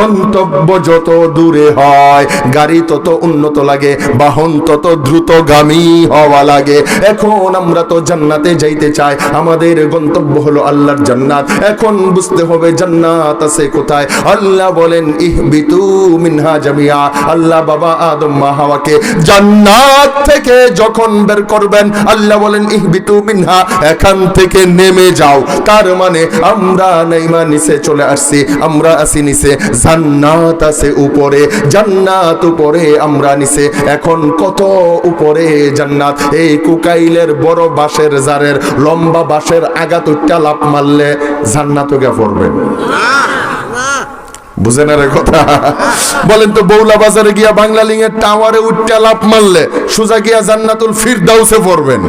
গন্তব্য যত দূরে হয়, গাড়ি তত উন্নত লাগে, বাহন তত দ্রুতগামী হওয়া লাগে। এখন আমরা তো জান্নাতে যাইতে চাই, আমাদের গন্তব্য হলো আল্লাহর জান্নাত। এখন বুঝতে হবে জান্নাত আছে কোথায়। আল্লাহ বলেন, ইহবিতু মিনহা জামিয়া। আল্লাহ বাবা আদম, মা হাওয়াকে, জান্নাত থেকে যখন বের করবেন, আল্লাহ বলেন, ইহবিতু মিনহা, এখান থেকে নেমে যাও। তার মানে আমরা নাইমা নিচে চলে আসছি, আমরা আসি নিচে। জান্নাত আছে উপরে, জান্নাত উপরে আমরা নিচে। এখন কত উপরে জান্নাত? এই কুকাইলের বড় বাঁশের জারের, লম্বা বাঁশের আগাত উঠটা লাভ মারলে জান্নাত গিয়া পড়বেন বুঝেন না রে কথা? বলেন তো বৌলা বাজারে গিয়া বাংলা লিঙের টাওয়ারে উঠতে লাভ মারলে সোজা গিয়া জান্নাতুল ফিরদাউসে পড়বেন।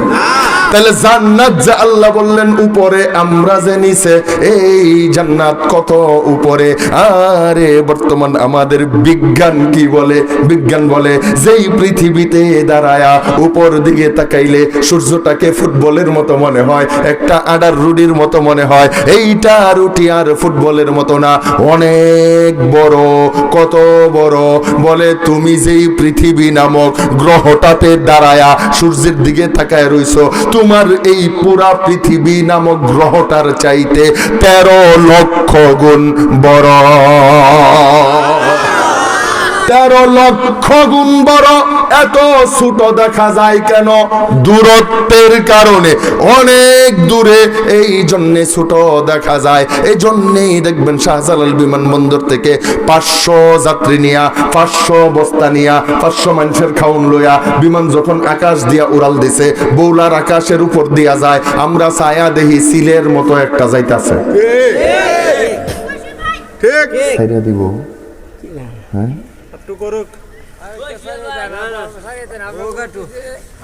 তাহলে জান্নাত যে আল্লাহ বললেন, উপরে আমরা যে নিচে, এই জান্নাত কত উপরে? আরে, বর্তমান আমাদের বিজ্ঞান কি বলে? বিজ্ঞান বলে, যেই পৃথিবীতে দাঁড়ায়া উপর দিকে তাকাইলে সূর্যটাকে ফুটবলের মতো মনে হয়, একটা আডার রুডির মতো মনে হয়। এইটা রুটি আর ফুটবলের মতো না। অনেক বড়, কত বড়? বলে, তুমি যেই পৃথিবী নামক গ্রহটাতে দাঁড়ায়া সূর্যের দিকে তাকায় রইছো তোমার এই পুরা পৃথিবী নামক গ্রহটার চাইতে তেরো লক্ষ গুণ বড়। তেরো লক্ষ গুণ বড় এত ছোট দেখা যায় কেন? দূরত্বের কারণে। অনেক দূরে এই জন্যে ছোট দেখা যায়। এই জন্যেই দেখবেন শাহজালাল বিমানবন্দর থেকে পাঁচশো যাত্রী নিয়া পাঁচশো বস্তা নিয়া পাঁচশো মানুষের খাউন লইয়া বিমান যখন আকাশ দিয়া উড়াল দিছে বৌলার আকাশের উপর দিয়া যায়। আমরা ছায়া দেহি সিলের মতো একটা যাইতাছে। ঠিক। ছাইরা দিব। হ্যাঁ? একটু করুক।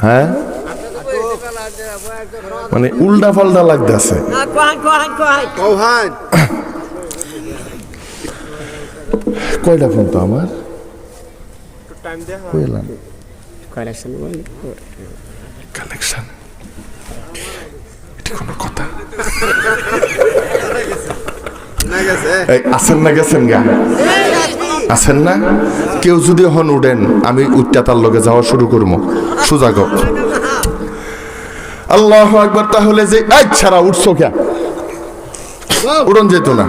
হ্যাঁ? মানে উল্টা পাল্টা লাগতেছে। কয়টা ফোন তো আমার? কইলাম। কালেকশন কোনো কথা। না গেছে। এই আছেন না গেছেন গা? আছেন না? কেউ যদি হন উঠেন, আমি উঠটা তার লগে যাওয়া শুরু করব। সুজাগ আল্লাহ একবার তাহলে যে ছাড়া উঠছো কে উড়ন যেত না।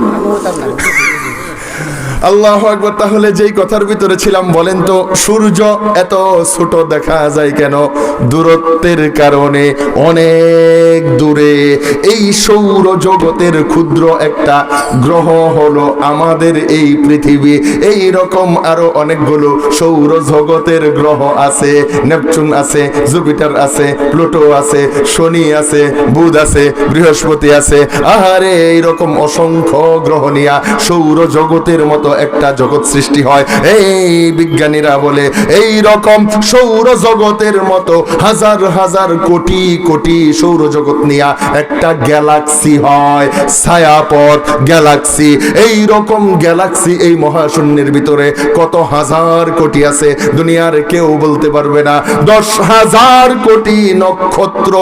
আল্লাহ একবার তাহলে যেই কথার ভিতরে ছিলাম বলেন তো, সূর্য এত ছোট দেখা যায় কেন? দূরত্বের কারণে, অনেক দূরে। এই সৌর জগতের ক্ষুদ্র একটা গ্রহ হলো আমাদের এই পৃথিবী। এই রকম আরও অনেকগুলো সৌর জগতের গ্রহ আছে। নেপচুন আছে, জুপিটার আছে, প্লুটো আছে, শনি আছে, বুধ আছে, বৃহস্পতি আছে। আহারে, এইরকম অসংখ্য গ্রহ নিয়া সৌর জগতের মতো একটা জগৎ সৃষ্টি হয়। এই বিজ্ঞানীরা বলে, এই রকম সৌর জগতের মতো হাজার হাজার কোটি কোটি সৌর জগৎ নিয়া একটা গ্যালাক্সি হয়, ছায়াপথ, গ্যালাক্সি। এই রকম গ্যালাক্সি এই মহাশূন্যের ভিতরে কত হাজার কোটি আছে, দুনিয়ার কেউ বলতে পারবে না। দশ হাজার কোটি নক্ষত্র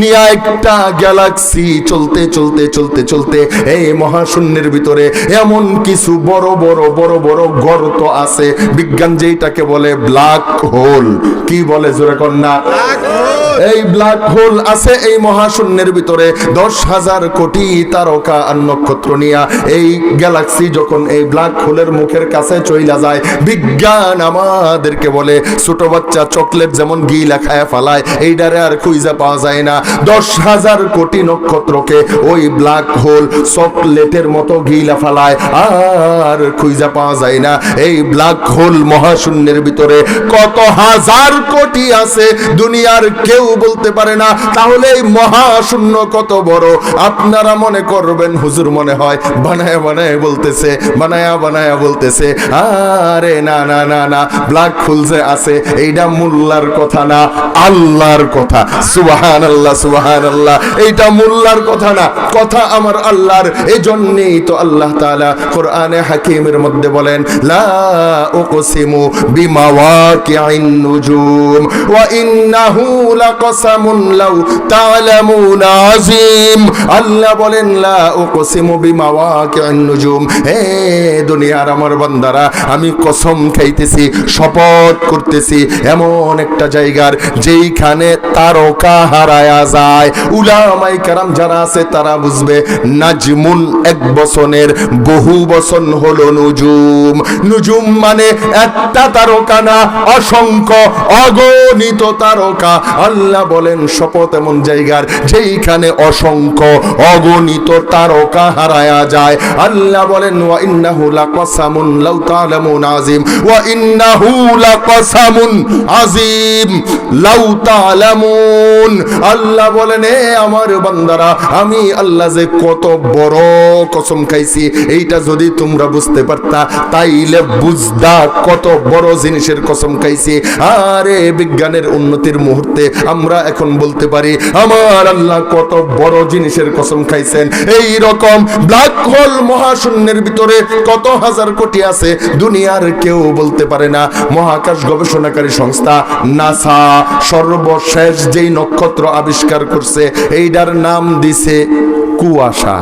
নিয়ে একটা গ্যালাক্সি চলতে চলতে চলতে চলতে এই মহাশূন্যের ভিতরে এমন কিছু বড় বড় বড় বড় গর্ত আছে। বিজ্ঞান যেইটাকে বলে ব্ল্যাক হোল। কি বলে জোরে কন্যা এই ব্ল্যাক হোল আছে এই মহাশূন্যের ভিতরে। দশ হাজার কোটি তারকা আর নক্ষত্র নিয়া এই গ্যালাক্সি যখন এই ব্ল্যাক হোলের মুখের কাছে চইলা যায় বিজ্ঞান আমাদেরকে বলে ছোট বাচ্চা চকলেট যেমন গিলা খায় ফালায় এই এইটারে আর খুঁজে পাওয়া যায় না। দশ হাজার কোটি নক্ষত্রকে ওই ব্ল্যাক হোল চকলেটের মতো গিলা ফালায়। আর খুঁজে পাওয়া যায় না। এই ব্ল্যাক হোল মহাশূন্যের ভিতরে কত হাজার কোটি আছে, দুনিয়ার কেউ বলতে পারে না। তাহলে এই মহাশূন্য কত বড়? আপনারা মনে করবেন, হুজুর মনে হয়, বানায়া বানায়া বলতেছে, বানায়া বানায়া বলতেছে। আরে না না না না, ব্ল্যাক হোল যে আছে, এইটা মোল্লার কথা না, আল্লাহর কথা। সুবাহান আল্লাহ সুবাহান আল্লাহ এইটা মোল্লার কথা না, কথা আমার আল্লাহর। এই জন্যেই তো আল্লাহ তাআলা কোরআনে হাকিম কারিমের মধ্যে বলেন, লা উকসিমু বিমাওয়াকিআইন নুজুম, ওয়া ইন্নাহু লাকসামুন লাউ তা'লামুনা আযীম। আল্লাহ বলেন, লা উকসিমু বিমাওয়াকিআইন নুজুম। হে দুনিয়ার আমার বান্দারা, আমি কসম খাইতেছি, শপথ করতেছি, এমন একটা জায়গার যেইখানে তারকা হারায়া যায়। উলামাই কারাম যারা আছে তারা বুঝবে, নাজমুন এক বসনের বহু বসন হলো নুজুম। নুজুম মানে একটা তারকা না, অসংখ্য অগণিত তারকা। আল্লাহ বলেন, শপথ এমন জায়গার যেইখানে অসংখ্য অগণিত তারকা হারায়া যায়। আল্লাহ বলেন, ওয়া ইন্নাহু লাকাসামুন লাউ তা'লামুন আযীম। ওয়া ইন্নাহু লাকাসামুন আযীম লাউ তা'লামুন আল্লাহ বলেন, এ আমার বান্দারা, আমি আল্লাহ যে কত বড় কসম খাইছি, এইটা যদি তোমরা বুঝতে পারতা তাইলে বুঝদা কত বড় জিনিসের কসম খাইছি। আরে, বিজ্ঞানের উন্নতির মুহূর্তে আমরা এখন বলতে পারি, আমার আল্লাহ কত বড় জিনিসের কসম খাইছেন। এই রকম ব্ল্যাক হোল মহাশূন্যের ভিতরে কত হাজার কোটি আছে, দুনিয়ার কেউ বলতে পারে না। মহাকাশ গবেষণাকারী সংস্থা নাসা সর্বশেষ যেই নক্ষত্র আবিষ্কার করছে এইটার নাম দিছে কুয়াশা।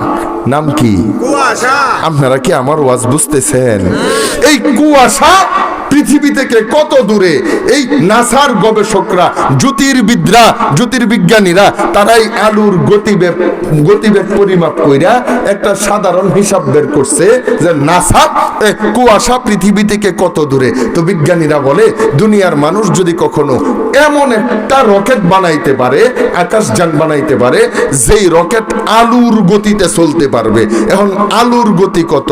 নাম কি? কুয়াশা। আপনারা কি আমার ওয়াজ বুঝতেছেন? এই কুয়াশা পৃথিবী থেকে কত দূরে এই নাসার গবেষকরা, জ্যোতির্বিদরা, জ্যোতির্বিজ্ঞানীরা, তারাই আলুর গতিবেগ গতিবেগ পরিমাপ কইরা একটা সাধারণ হিসাব বের করছে যে নাসা কুয়াশা পৃথিবী থেকে কত দূরে। তো বিজ্ঞানীরা বলে, দুনিয়ার মানুষ যদি কখনো এমন একটা রকেট বানাইতে পারে আকাশযান বানাইতে পারে, যেই রকেট আলুর গতিতে চলতে পারবে। এখন আলুর গতি কত?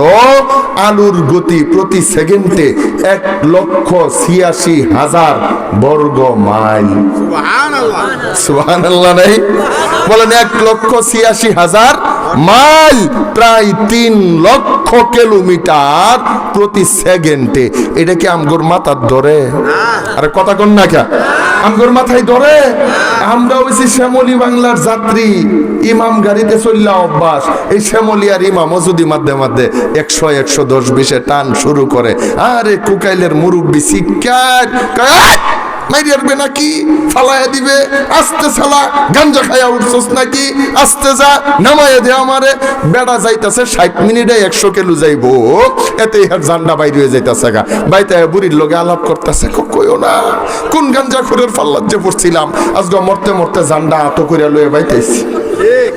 আলুর গতি প্রতি সেকেন্ডে এক লক্ষ ছিয়াশি হাজার বর্গ মাইল। সুহান আল্লাহ নাই? বলেন এক লক্ষ ছিয়াশি হাজার মাইল প্রায় তিন লক্ষ কিলোমিটার প্রতি সেকেন্ডে। এটা কি আমগোর মাথার ধরে? আরে কথা কন না কে? আমগোর মাথায় ধরে? আমরা হইছি শ্যামলী বাংলার যাত্রী। ইমাম গাড়িতে চললা অভ্যাস। এই শ্যামলী আর ইমামও যদি মাধ্যে মাধ্যে একশো একশো দশ বিশে টান শুরু করে আরে কুকাইলের মুরব্বী শিক্ষার মাইরি আসবে নাকি? ফালাইয়া দিবে। আস্তে সালা গাঞ্জা খাইয়া উঠছস নাকি? আস্তে যা নামাইয়া দে আমারে। বেড়া যাইতাছে ষাট মিনিটে একশো কিলো যাইবো। এতে ইহার জান্ডা বাইরে হয়ে যাইতাছে গা। বাইতে বুড়ির লগে আলাপ করতেছে কইও না। কোন গাঞ্জা খুরের ফাল্লার যে পড়ছিলাম আজকে মরতে মরতে জান্ডা আত করিয়া লয়ে বাইতেছি। ঠিক।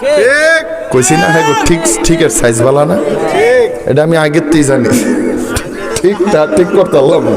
ঠিক কইছি না হ্যাঁ গো ঠিক ঠিকের সাইজ বালা না? ঠিক। এটা আমি আগের তেই জানি ঠিকটা ঠিক করতে পারলাম না।